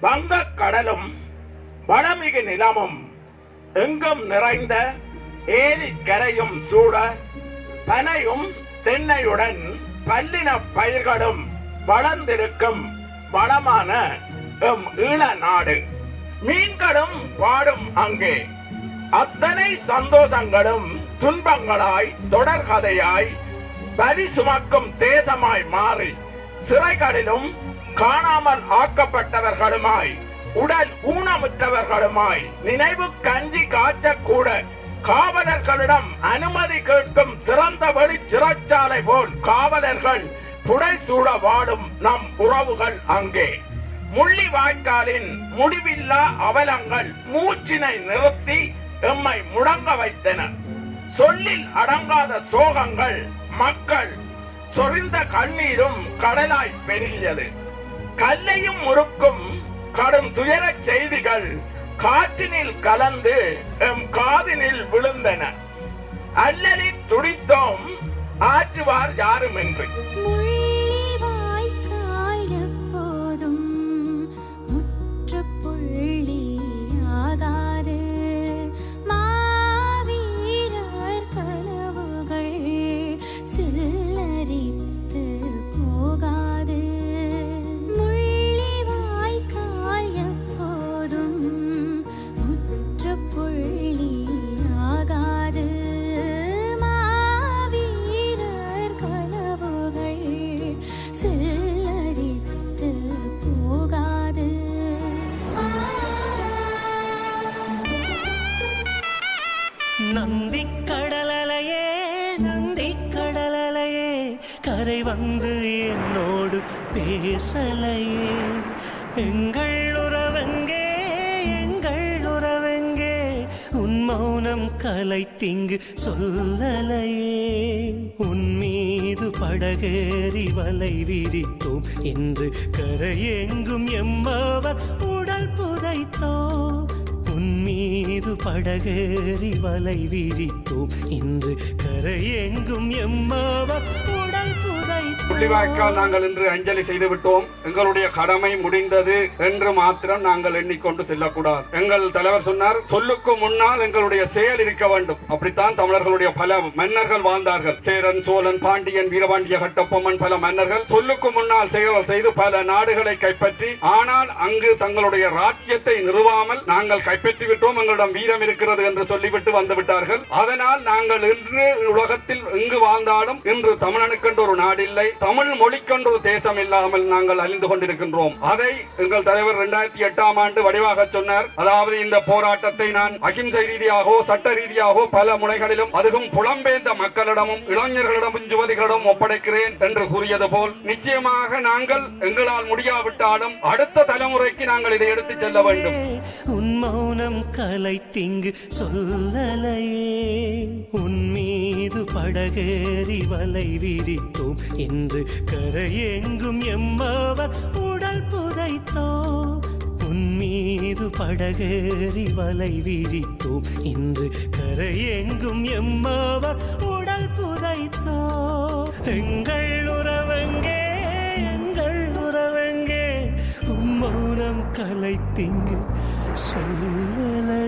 வங்க கடலும் வளமிகு நிலமும் எங்கும் நிறைந்த ஏரி கரையும் சூட பனையும் தென்னையுடன் பல்லின பயிர்களும் வளர்ந்திருக்கும் வளமான எம் ஈழ நாடு. மீன்களும் வாடும் அங்கே. அத்தனை சந்தோஷங்களும் துன்பங்களாய் தொடர்கதையாய் வரி சுமக்கும் தேசமாய் மாறி சிறைகளிலும் காணாமல் ஆக்கப்பட்டவர்களுமாய் உடல் ஊனமுற்றவர்களுமாய் நினைவு கஞ்சி காய்ச்சக்கூட காவலர்களிடம் அனுமதி கேட்கும் திறந்த வெளி சிறைச்சாலை போல் காவலர்கள் புடைசூழ வாடும் நம் உறவுகள் அங்கே. முள்ளி வாய்க்காலின் முடிவில்லா அவலங்கள் மூச்சினை நிறுத்தி எம்மை முடங்க வைத்தன. சொல்லில் அடங்காத சோகங்கள் மக்கள் சொரிந்த கண்ணீரும் கடலாய் பெருகியது. கல்லையும் முறுக்கும் கடும் துயர செய்திகள் காற்றினில் கலந்து எம் காதினில் விழுந்தன. அல்லலில் துடித்தோம் ஆற்றுவார் யாருமின்றி. நந்தி கடலையே நந்தி கடலையே கரை வந்து என்னோடு பேசலையே. எங்கள் உறவெங்கே எங்கள் உறவெங்கே உன் மௌனம் கலை திங்கு சொல்லலையே. உன் மீது படகேறி வலை விரித்தோம் என்று கரையெங்கும் எம்மவர் உடல் புதைத்தோம். படகேறி வலை விரித்தோம். இன்று கரையெங்கும் எம்மாவா முள்ளிவாய்க்கால் நாங்கள் இன்று அஞ்சலி செய்து விட்டோம் எங்களுடைய கடமை முடிந்தது என்று மாத்திரம் நாங்கள் எண்ணிக்கொண்டு செல்லக்கூடாது. எங்கள் தலைவர் சொன்னார் சொல்லுக்கு முன்னால் எங்களுடைய செயல் இருக்க வேண்டும். அப்படித்தான் தமிழர்களுடைய பல மன்னர்கள் வாழ்ந்தார்கள். சேரன் சோழன் பாண்டியன் வீரபாண்டிய கட்டப்பொம்மன் பல மன்னர்கள் சொல்லுக்கு முன்னால் செயல் செய்து பல நாடுகளை கைப்பற்றி ஆனால் அங்கு தங்களுடைய ராஜ்யத்தை நிறுவாமல் நாங்கள் கைப்பற்றி விட்டோம். எங்களிடம் வீரம் இருக்கிறது என்று சொல்லிவிட்டு வந்து விட்டார்கள். அதனால் நாங்கள் இன்று உலகத்தில் எங்கு வாழ்ந்தாலும் இன்று தமிழனுக்கென்று ஒரு நாடில்லை. தமிழ் மொழிக்கென்று தேசம் இல்லாமல் நாங்கள் அழிந்து கொண்டிருக்கின்றோம். அதை எங்கள் தலைவர் இரண்டாயிரத்தி எட்டாம் ஆண்டு வடிவாக சொன்னார். அதாவது இந்த போராட்டத்தை நான் அகிம்சை ரீதியாகவோ சட்ட ரீதியாகவோ பல முனைகளிலும் அதுவும் புலம்பெயர்ந்த மக்களிடமும் இளைஞர்களிடமும் யுவதிகளிடம் ஒப்படைக்கிறேன் என்று கூறியது போல் நிச்சயமாக நாங்கள் எங்களால் முடியாவிட்டாலும் அடுத்த தலைமுறைக்கு நாங்கள் இதை எடுத்துச் செல்ல வேண்டும். உன் மௌனம் திங்கு சொல்லலையே. உன் மீது படகேறி வலை விரித்தோம். என்று என்று கரையெங்கும் எம்மவர் உடல் புதைத்தோம். உன்மீது படகேறி வலை விரித்தோம். இன்று கரையெங்கும் எம்மவர் உடல் புதைத்தோம். எங்கள் உறவெங்கே எங்கள் உறவெங்கே உம் மௌனம் கலைத்திங்கு சொல்லலை.